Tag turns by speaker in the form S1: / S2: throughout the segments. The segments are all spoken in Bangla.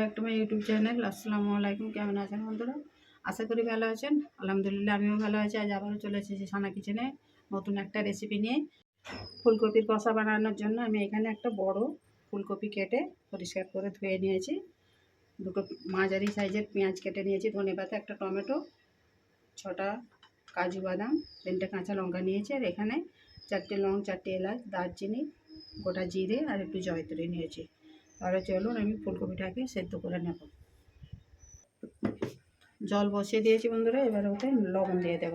S1: Back to my YouTube channel, আসসালামু আলাইকুম, কেমন আছেন বন্ধুরা? আশা করি ভালো আছেন। আলহামদুলিল্লাহ, আমিও ভালো আছি। আজ আবারও চলে এসেছি সানা কিচেনে নতুন একটা রেসিপি নিয়ে। ফুলকপির কষা বানানোর জন্য আমি এখানে একটা বড় ফুলকপি কেটে পরিষ্কার করে ধুয়ে নিয়েছি। দুটো মাঝারি সাইজের পেঁয়াজ কেটে নিয়েছি, ধনে পাতা, একটা টমেটো, ছটা কাজু বাদাম, তিনটে কাঁচা লঙ্কা নিয়েছি, আর এখানে চারটে লং, চারটে এলাচ, দারচিনি, গোটা জিরে, আর একটু জয়ত্রী নিয়েছি। তাহলে চলুন আমি ফুলকপিটাকে সেদ্ধ করে নেব। জল বসিয়ে দিয়েছি বন্ধুরা, এবার ওতে লবণ দিয়ে দেব।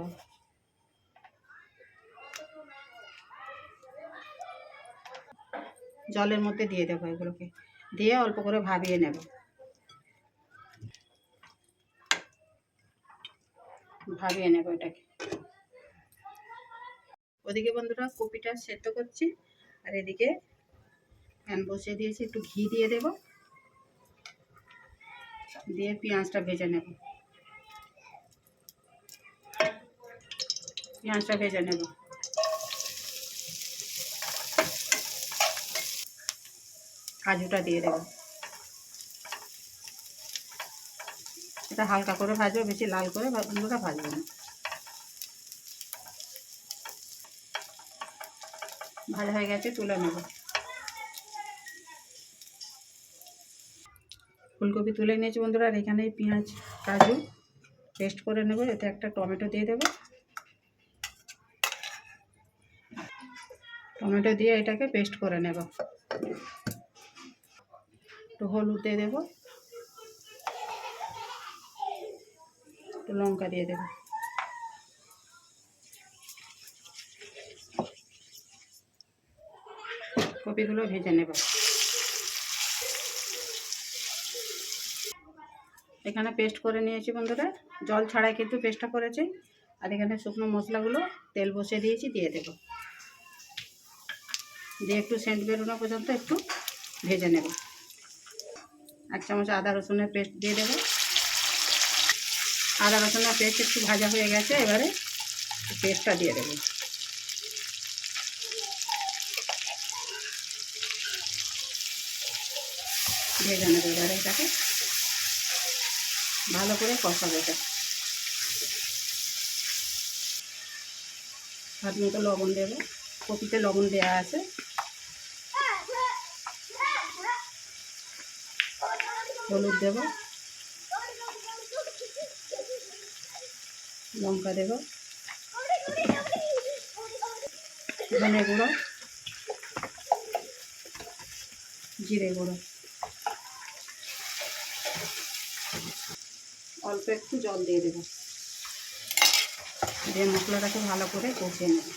S1: জলের মধ্যে দিয়ে দেবো এগুলোকে, দিয়ে অল্প করে ভাবিয়ে নেব। ভাবিয়ে নেব এটাকে। ওদিকে বন্ধুরা কপিটা সেদ্ধ করছি, আর এদিকে প্যান বসিয়ে দিয়েছি, একটু ঘি দিয়ে দেব। দিয়ে পেঁয়াজটা ভেজে নেব। পেঁয়াজটা ভেজে নেব। কাজুটা দিয়ে দেব। এটা হালকা করে ভাজবো, বেশি লাল করে বন্ধুরা ভাজবো না। ভাজা হয়ে গেছে, তুলে নেব। ফুলকপি তুলে নিয়েছি বন্ধুরা, আর এখানে পেঁয়াজ, কাজু পেস্ট করে নেব। এতে একটা টমেটো দিয়ে দেব। টমেটো দিয়ে এটাকে পেস্ট করে নেব। একটু হলুদ দিয়ে দেবো। একটু লঙ্কা দিয়ে দেবো। কপিগুলো ভেজে নেব। এখানে পেস্ট করে নিয়েছি বন্ধুরা। জল ছাড়াই কিন্তু পেস্টটা করেছি। আর এখানে শুকনো মশলাগুলো তেল বসিয়ে দিয়েছি, দিয়ে দেব। দিয়ে একটু সেন্ট বেরোনো পর্যন্ত একটু ভেজে নেব। এক চামচ আদা রসুনের পেস্ট দিয়ে দেব। আদা রসুনের পেস্ট একটু ভাজা হয়ে গেছে, এবারে পেস্টটা দিয়ে দেবো। ভেজে নেবে এবারে এটাকে। ভালো করে কষাবো এটা হাত মতো লবণ দেবো। কপিতে লবণ দেওয়া আছে। হলুদ দেব। লঙ্কা দেব। ধনে গুঁড়ো। জিরে গুঁড়ো। অল্প একটু জল দিয়ে দেবো। দিয়ে মশলাটাকে ভালো করে কষিয়ে নেব।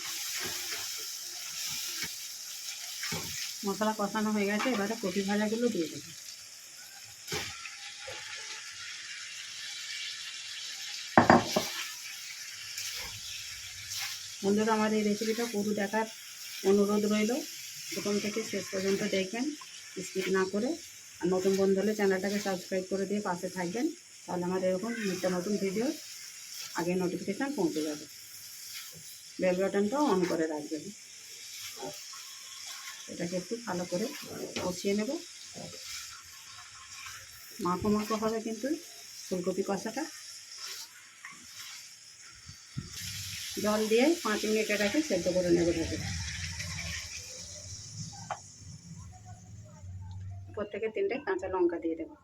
S1: মশলা কষানো হয়ে গেছে, এবারে কপি ভাজাগুলো দিয়ে দেবো। বন্ধুরা, আমার এই রেসিপিটা পুরো দেখার অনুরোধ রইল। প্রথম থেকে শেষ পর্যন্ত দেখবেন স্কিপ না করে। আর নতুন বন্ধু হলে চ্যানেলটাকে সাবস্ক্রাইব করে দিয়ে পাশে থাকবেন। তাহলে আমার এরকম নিত্য নতুন ভিডিও আগে নোটিফিকেশান পৌঁছে যাবে। বেল বাটনটাও অন করে রাখবেন। এটাকে একটু ভালো করে কষিয়ে নেব। মাখো মাখো হবে কিন্তু ফুলকপি কষাটা। জল দিয়ে পাঁচ মিনিট এটাকে সেদ্ধ করে নেব উপর থেকে তিনটে কাঁচা লঙ্কা দিয়ে দেবো।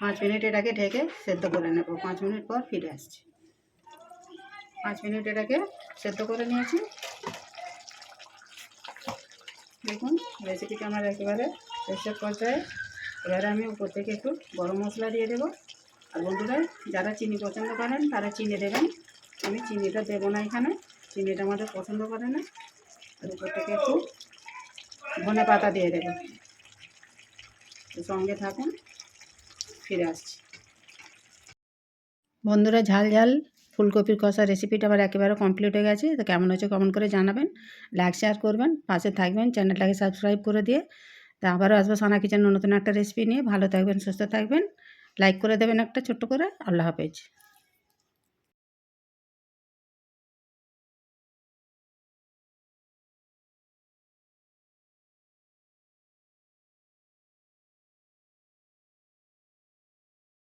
S1: পাঁচ মিনিট এটাকে ঢেকে সেদ্ধ করে নেব। পাঁচ মিনিট পর ফিরে আসছি। পাঁচ মিনিট এটাকে সেদ্ধ করে নিয়েছি। দেখুন রেসিপিটা আমার একেবারে শেষের পর্যায়ে। এবারে আমি উপর থেকে একটু গরম মশলা দিয়ে দেবো। আর বন্ধুরা, যারা চিনি পছন্দ করেন, তারা চিনি দেবেন। আমি চিনিটা দেবো না এখানে। চিনিটা আমাদের পছন্দ করে না। আর উপর থেকে একটু ধনে পাতা দিয়ে দেবো। সঙ্গে থাকুন। ফিরে আসছি। বন্ধুরা, ঝাল ঝাল ফুলকপির কষা রেসিপিটা আবার একেবারে কমপ্লিট হয়ে গেছে। তো কেমন হয়েছে কমেন্ট করে জানাবেন। লাইক শেয়ার করবেন, পাশে থাকবেন চ্যানেলটাকে সাবস্ক্রাইব করে দিয়ে। তা আবারও আসব সানা কিচেন নতুন একটা রেসিপি নিয়ে। ভালো থাকবেন, সুস্থ থাকবেন। লাইক করে দেবেন একটা ছোট্ট করে। আল্লাহ হাফেজ।